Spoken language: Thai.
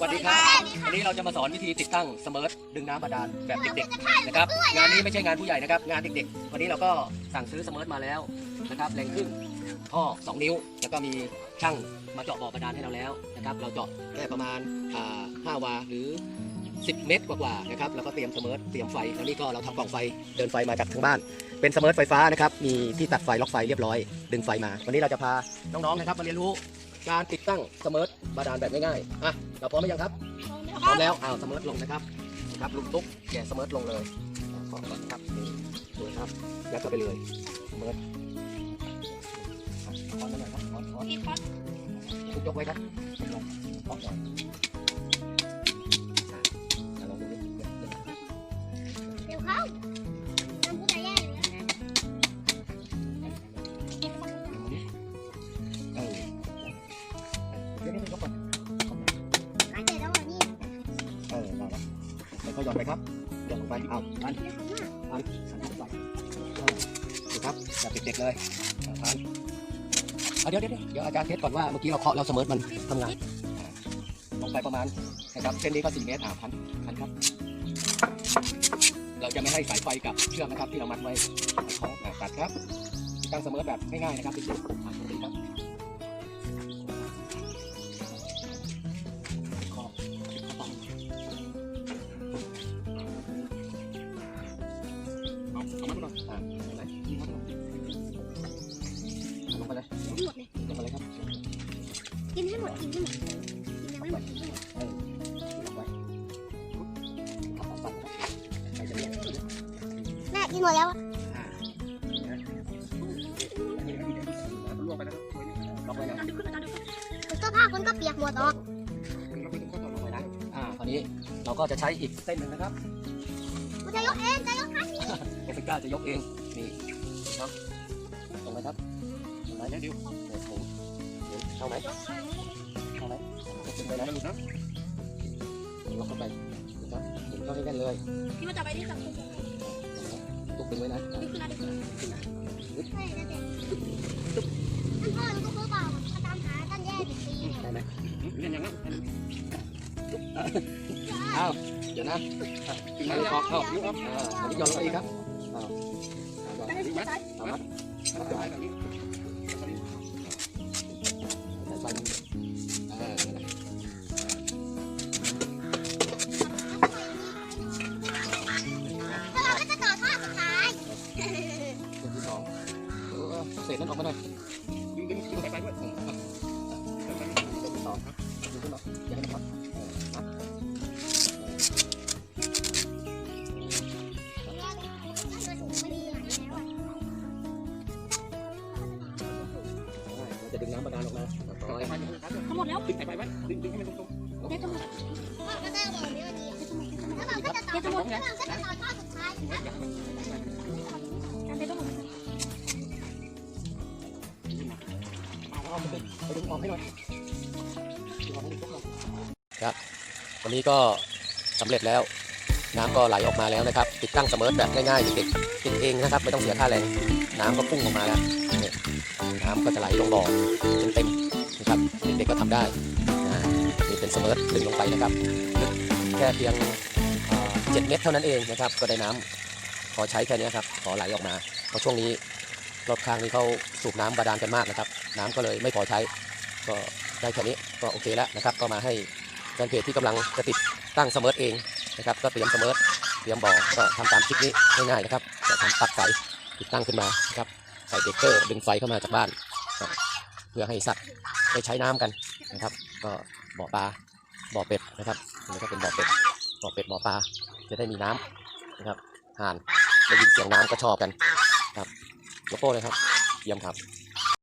สวัสดีครับวันนี้เราจะมาสอนวิธีติดตั้งสเมิร์ทดึงน้ำบาดาลแบบเด็กๆนะครับงานนี้ไม่ใช่งานผู้ใหญ่นะครับ งานเด็กๆ วันนี้เราก็สั่งซื้อสเมิร์ทมาแล้วนะครับแรงขึ้นท่อ 2 นิ้ว แล้วก็มีช่างมาเจาะบ่อบาดาลให้เราแล้วนะครับเราเจาะแค่ประมาณอ่า5วาหรือ 10 เมตรกว่าๆนะครับแล้วก็เตรียมสเมิร์ทเตรียมไฟแล้วนี่ก็เราทำกล่องไฟเดินไฟมาจากทางบ้าน เป็นสเมิร์ทไฟฟ้านะครับมีที่ตัดไฟล็อกไฟเรียบร้อย ดึงไฟมา วันนี้เราจะพาน้องๆนะครับมาเรียนรู้ การติดตั้งสเมิร์ทบาดาลแบบง่ายๆอะเราพร้อมหรือยังครับพร้อมแล้วอ้าวสเมิร์ทลงนะครับนะครับลูกตุ๊กแกะสเมิร์ทลงเลยขอก่อนนะครับนี่ดูนะครับยัดเข้าไปเลยสเมิร์ทอะขอหน่อยครับขอขอทุกยกไว้ครับลงขอก่อนอะอะลองดูดิเดี๋ยวเดี๋ยวเดี๋ยวเขา ดี๋ยวนี้ยกก่อนหายใจแล้วอะนี่ เออได้แล้วแล้วก็หย่อนไปครับหย่อนลงไปเอาอันวันอันนี้ก่อนเออดูครับแบบเด็กๆเลยอันเอาเดี๋ยวเดี๋ยวเดี๋ยวอาจารย์เทสก่อนว่าเมื่อกี้เราเคาะเราเสมอมันทำงานอะลงไปประมาณนะครับเส้นนี้ก็4เมตรอ่าพันพันครับ เราจะไม่ให้สายไฟกับเชือกนะครับที่เรามัดไว้ของอะตัดครับ ตั้งเสมอแบบง่ายๆนะครับเด็กๆ มดเลยลงไปเลยครับกินให้หมดกินให้หมดกินยังไม่หมดกินให้หมดลงไปเอาเอาสั่นครับใครจะเรียกแม่กินหมดแล้วอะอ่าลวกไปแล้วครับล็อกไว้นะเสื้อผ้าคนก็เปียกหมดหรอกอ่าคราวนี้เราก็จะใช้อีกเส้นหนึ่งนะครับกูจะยกเองจะยกให้โอเปก้าจะยกเองนี่ครับตรงไหมครับ ตรงไหมเดี๋ยวเดี๋ยวหมุนหมุนเข้าไหมเข้าไหมขึ้นไปนะลูกนะล็อกเข้าไปนะครับหมุนเข้าให้แน่นเลยพี่มาจับไปที่จับคุณตุกดึงไว้นะดึงขึ้นนะดึงขึ้นนะใช่นะเด็กท่านพ่อรู้ก็เพื่อเปล่ามาตามหาท่านแย่ดิปีเนี่ยได้ไหมเล่นยังไงอ้าวเดี๋ยวนะอะออกเข้าอ่าอันนี้ย้อนลงไปอีกครับอ้าวอ่าไปที่ซ้ายเอามัดมัดไว้แบบนี้ใส่ไฟ เศษนั้นออกมาหน่อยดึงดึงดึงใส่ไปด้วยเออครับเส้นที่สองครับดึงขึ้นมาอย่าให้มันพับเออมัดมันจะดึงน้ำบาดาลออกมาต่อยทั้งหมดแล้วดึงใส่ไปไว้ดึงดึงให้มันตรงเดี๋ยวจะหมดก็ได้บอกเดี๋ยวดีแล้วเราก็จะต่อแล้วเราก็จะต่อท่าสุดท้ายการเดินต้ องหมไปดึงไปดึงออกให้หน่อยครับวันนี้ก็สำเร็จแล้ว น้ำก็ไหลออกมาแล้วนะครับ ติดตั้งเสมอแบบง่ายๆเด็กๆติดเองนะครับ ไม่ต้องเสียค่าแรงน้ำก็พุ่งออกมาแล้วนี่ยน้ำก็จะไหลลงบ่อเต็มๆนะครับเด็กๆก็ทำได้นี่เป็นเสมอดึงลงไปนะครับลึกแค่เพียงเอ่อ7เมตรเท่านั้นเองนะครับ ก็ได้น้ำพอใช้แค่นี้ครับพอไหลออกมาเพราะช่วงนี้รถข้างนี้เขาสูบน้ำบาดาลกันมากนะครับ น้ำก็เลยไม่พอใช้ ก็ได้แค่นี้ก็โอเคแล้วนะครับ ก็มาให้แฟนเพจที่กำลังจะติดตั้งเสมอเองนะครับ ก็เตรียมเสมอเตรียมบ่อก็ทำตามคลิปนี้ง่ายๆนะครับจะทำตัดสายติดตั้งขึ้นมานะครับใส่เบรกเกอร์ดึงไฟเข้ามาจากบ้าน เพื่อให้สัตว์ได้ใช้น้ำกันนะครับ ก็บ่อปลาบ่อเป็ดนะครับนนี้ก็เป็นบ่อเป็ดบ่อเป็ดบ่อปลาจะได้มีน้ำนะครับห่านได้ยินเสียงน้ำก็ชอบกันครับโลโก้เลยครับเยี่ยมครับ